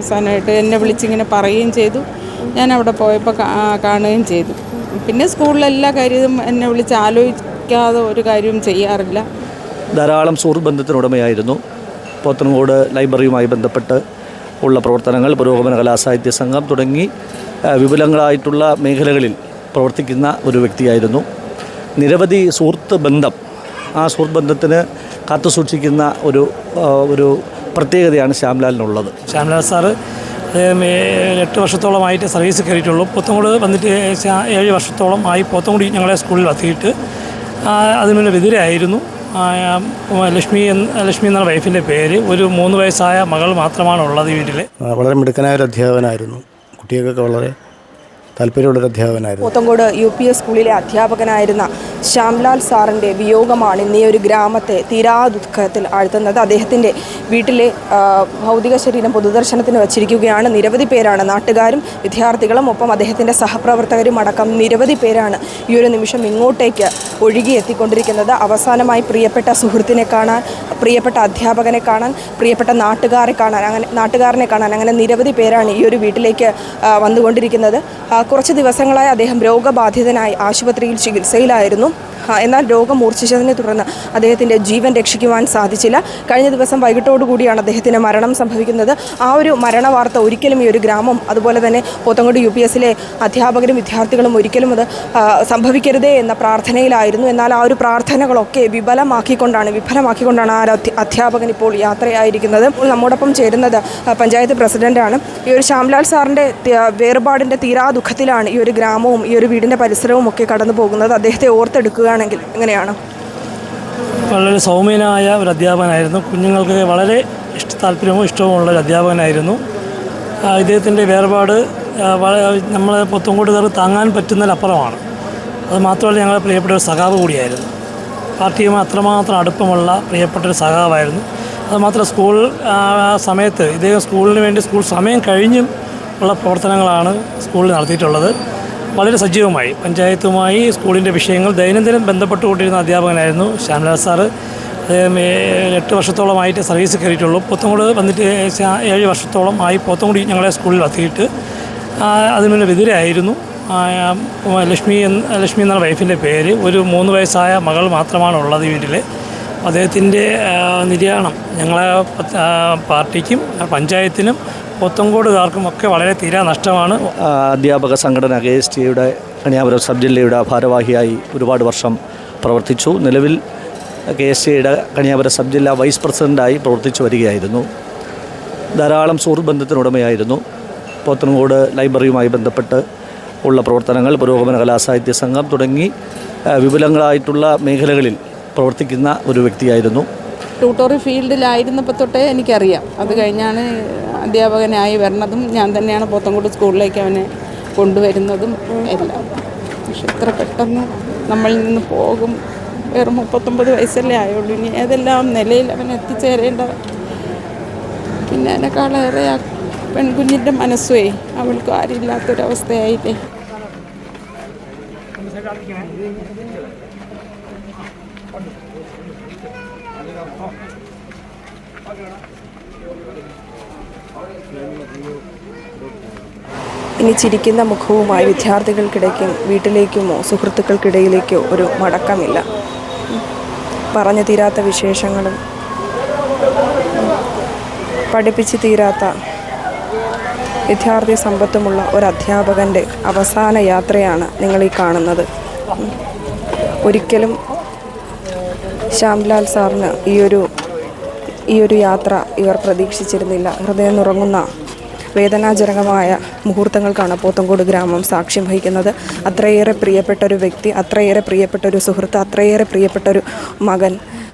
അവസാനമായിട്ട് എന്നെ വിളിച്ചിങ്ങനെ പറയുകയും ചെയ്തു. ഞാൻ അവിടെ പോയപ്പോൾ കാണുകയും ചെയ്തു. പിന്നെ സ്കൂളിലെല്ലാ കാര്യവും എന്നെ വിളിച്ച് ആലോചിക്കാതെ ഒരു കാര്യവും ചെയ്യാറില്ല. ധാരാളം സുഹൃത്ത് ബന്ധത്തിനുടമയായിരുന്നു. പോത്തൻകോട് ലൈബ്രറിയുമായി ബന്ധപ്പെട്ട് ഉള്ള പ്രവർത്തനങ്ങൾ പുരോഗമന കലാസാഹിത്യ സംഘം തുടങ്ങി വിപുലങ്ങളായിട്ടുള്ള മേഖലകളിൽ പ്രവർത്തിക്കുന്ന ഒരു വ്യക്തിയായിരുന്നു. നിരവധി സുഹൃത്ത് ബന്ധം ആ സുഹൃത്ത് ബന്ധത്തിന് കാത്തുസൂക്ഷിക്കുന്ന ഒരു ഒരു പ്രത്യേകതയാണ് ശ്യാംലാലിനുള്ളത്. ശ്യാംലാൽ സാറ് എട്ട് വർഷത്തോളമായിട്ട് സർവീസ് കയറിയിട്ടുള്ളൂ. പോത്തങ്കോട് വന്നിട്ട് ഏഴ് വർഷത്തോളം ആയി പോത്തങ്കുടി ഞങ്ങളെ സ്കൂളിൽ എത്തിയിട്ട് ആ, അതിനുള്ള എതിരായിരുന്നു ആ, ലക്ഷ്മി എന്ന ലക്ഷ്മി എന്ന വൈഫിന്റെ പേര്. ഒരു മൂന്ന് വയസ്സായ മകൾ മാത്രമാണ് ഉള്ളത് വീട്ടിൽ വളരെ മിടുക്കനായ ഒരു അധ്യാപകനായിരുന്നു. കുട്ടികൾക്കൊക്കെ വളരെ താല്പര്യമുള്ളൊരു അധ്യാപകനായിരുന്നു. പോത്തങ്കോട് യു പി എസ് സ്കൂളിലെ അധ്യാപകനായിരുന്ന ശ്യാംലാൽ സാറിന്റെ വിയോഗമാണ് ഇന്നീ ഒരു ഗ്രാമത്തെ തീരാ ദുഃഖത്തിൽ ആഴ്ത്തുന്നത്. അദ്ദേഹത്തിന്റെ വീട്ടിലെ ഭൗതിക ശരീരം പൊതുദർശനത്തിന് വച്ചിരിക്കുകയാണ്. നിരവധി പേരാണ് നാട്ടുകാരും വിദ്യാർത്ഥികളും ഒപ്പം അദ്ദേഹത്തിന്റെ സഹപ്രവർത്തകരും അടക്കം നിരവധി പേരാണ് ഈ ഒരു നിമിഷം ഇങ്ങോട്ടേക്ക് ഒഴുകി എത്തിക്കൊണ്ടിരിക്കുന്നത്. അവസാനമായി പ്രിയപ്പെട്ട സുഹൃത്തിനെ കാണാൻ പ്രിയപ്പെട്ട അധ്യാപകനെ കാണാൻ പ്രിയപ്പെട്ട നാട്ടുകാരെ കാണാൻ അങ്ങനെ നാട്ടുകാരനെ കാണാൻ അങ്ങനെ നിരവധി പേരാണ് ഈ ഒരു വീട്ടിലേക്ക് വന്നുകൊണ്ടിരിക്കുന്നത്. കുറച്ച് ദിവസങ്ങളായി അദ്ദേഹം രോഗബാധിതനായി ആശുപത്രിയിൽ ചികിത്സയിലായിരുന്നു. എന്നാൽ രോഗം മൂർച്ഛിച്ചതിനെ തുടർന്ന് അദ്ദേഹത്തിന്റെ ജീവൻ രക്ഷിക്കുവാൻ സാധിച്ചില്ല. കഴിഞ്ഞ ദിവസം വൈകിട്ടോടുകൂടിയാണ് അദ്ദേഹത്തിന് മരണം സംഭവിക്കുന്നത്. ആ ഒരു മരണ വാർത്ത ഒരിക്കലും ഈ ഒരു ഗ്രാമം അതുപോലെ തന്നെ പോത്തങ്കോട് യു പി എസിലെ അധ്യാപകരും വിദ്യാർത്ഥികളും ഒരിക്കലും അത് സംഭവിക്കരുതേ എന്ന പ്രാർത്ഥനയിലായിരുന്നു. എന്നാൽ ആ ഒരു പ്രാർത്ഥനകളൊക്കെ വിഫലമാക്കിക്കൊണ്ടാണ് വിഫലമാക്കിക്കൊണ്ടാണ് ആ അധ്യാപകൻ ഇപ്പോൾ യാത്രയായിരിക്കുന്നത്. നമ്മോടൊപ്പം ചേരുന്നത് പഞ്ചായത്ത് പ്രസിഡന്റാണ്. ഈ ഒരു ശ്യാംലാൽ സാറിന്റെ വേർപാടിന്റെ തീരാ ദുഃഖത്തിലാണ് ഈ ഒരു ഗ്രാമവും ഈ ഒരു വീടിന്റെ പരിസരവും ഒക്കെ കടന്നു പോകുന്നത് അദ്ദേഹത്തെ ഓർത്തെടുക്കുകയാണെങ്കിൽ എങ്ങനെയാണ്? വളരെ സൗമ്യനായ ഒരു അധ്യാപകനായിരുന്നു. കുഞ്ഞുങ്ങൾക്ക് വളരെ ഇഷ്ട താല്പര്യവും ഇഷ്ടവുമുള്ള ഒരു അധ്യാപകനായിരുന്നു. ഇദ്ദേഹത്തിന്റെ വേർപാട് നമ്മൾ പുത്തങ്കോട്ടുകാർ താങ്ങാൻ പറ്റുന്നതിലപ്പുറമാണ്. അത് മാത്രമല്ല ഞങ്ങളെ പ്രിയപ്പെട്ട ഒരു സഖാവ് കൂടിയായിരുന്നു. പാർട്ടിയുമായി അത്രമാത്രം അടുപ്പമുള്ള പ്രിയപ്പെട്ട ഒരു സഖാവായിരുന്നു. അതുമാത്രം സ്കൂൾ സമയത്ത് ഇദ്ദേഹം സ്കൂളിന് വേണ്ടി സ്കൂൾ സമയം കഴിഞ്ഞും ഉള്ള പ്രവർത്തനങ്ങളാണ് സ്കൂളിൽ നടത്തിയിട്ടുള്ളത്. വളരെ സജീവമായി. പഞ്ചായത്തുമായി സ്കൂളിന്റെ വിഷയങ്ങൾ ദൈനംദിനം ബന്ധപ്പെട്ടുകൊണ്ടിരുന്ന അധ്യാപകനായിരുന്നു ശ്യാംലാൽ സാറ്. അദ്ദേഹം എട്ട് വർഷത്തോളമായിട്ട് സർവീസ് കയറിയിട്ടുള്ളൂ. പോത്തങ്കോട് വന്നിട്ട് ഏഴ് വർഷത്തോളം ആയി പോത്തങ്കോടി ഞങ്ങളെ സ്കൂളിൽ എത്തിയിട്ട് അതിനുള്ള എതിരായിരുന്നു ലക്ഷ്മി എന്ന ലക്ഷ്മി എന്ന വൈഫിന്റെ പേര്. ഒരു മൂന്ന് വയസ്സായ മകൾ മാത്രമാണ് ഉള്ളത് വീട്ടിൽ അദ്ദേഹത്തിന്റെ നിര്യാണം ഞങ്ങളെ പാർട്ടിക്കും പഞ്ചായത്തിനും പോത്തങ്കോടുകാർക്കും ഒക്കെ വളരെ തീരാ നഷ്ടമാണ്. അധ്യാപക സംഘടന കെ എസ് ടിയുടെ കന്യാപുരം സബ് ജില്ലയുടെ ഭാരവാഹിയായി ഒരുപാട് വർഷം പ്രവർത്തിച്ചു. നിലവിൽ കെ എസ് ടിയുടെ കന്യാപുരം സബ് ജില്ലാ വൈസ് പ്രസിഡന്റായി പ്രവർത്തിച്ചു വരികയായിരുന്നു. ധാരാളം സുഹൃത്ത് ബന്ധത്തിനുടമയായിരുന്നു. പോത്തൻകോട് ലൈബ്രറിയുമായി ബന്ധപ്പെട്ട് ഉള്ള പ്രവർത്തനങ്ങൾ പുരോഗമന കലാസാഹിത്യ സംഘം തുടങ്ങി വിപുലങ്ങളായിട്ടുള്ള മേഖലകളിൽ പ്രവർത്തിക്കുന്ന ഒരു വ്യക്തിയായിരുന്നു. ട്യൂട്ടോറി ഫീൽഡിലായിരുന്നപ്പോൾ തൊട്ടേ എനിക്കറിയാം. അത് കഴിഞ്ഞാണ് അധ്യാപകനായി വരണതും ഞാൻ തന്നെയാണ് പോത്തങ്കോട് സ്കൂളിലേക്ക് അവനെ കൊണ്ടുവരുന്നതും എല്ലാം. പക്ഷെ ഇത്ര പെട്ടെന്ന് നമ്മളിൽ നിന്ന് പോകും. വെറും മുപ്പത്തൊമ്പത് വയസ്സല്ലേ ആയുള്ളൂ. ഇനി ഏതെല്ലാം നിലയിൽ അവൻ എത്തിച്ചേരേണ്ട? പിന്നെ അതിനേക്കാളേറെ ആ പെൺകുഞ്ഞിന്റെ മനസ്സുവേ അവൾക്ക് ആരില്ലാത്തൊരവസ്ഥയായില്ലേ? ഇനി ചിരിക്കുന്ന മുഖവുമായി വിദ്യാർത്ഥികൾക്കിടയ്ക്കും വീട്ടിലേക്കുമോ സുഹൃത്തുക്കൾക്കിടയിലേക്കോ ഒരു മടക്കമില്ല. പറഞ്ഞു തീരാത്ത വിശേഷങ്ങളും പഠിപ്പിച്ചു തീരാത്ത വിദ്യാർത്ഥി സമ്പത്തുമുള്ള ഒരു അധ്യാപകന്റെ അവസാന യാത്രയാണ് നിങ്ങൾ ഈ കാണുന്നത്. ഒരിക്കലും ശ്യാംലാൽ സാറിന് ഈ ഒരു ഈ ഒരു യാത്ര ഇവർ പ്രതീക്ഷിച്ചിരുന്നില്ല. ഹൃദയം നുറങ്ങുന്ന വേദനാജനകമായ മുഹൂർത്തങ്ങൾക്കാണ് പോത്തങ്കോട് ഗ്രാമം സാക്ഷ്യം വഹിക്കുന്നത്. അത്രയേറെ പ്രിയപ്പെട്ട ഒരു വ്യക്തി അത്രയേറെ പ്രിയപ്പെട്ട ഒരു സുഹൃത്ത് അത്രയേറെ പ്രിയപ്പെട്ട ഒരു മകൻ.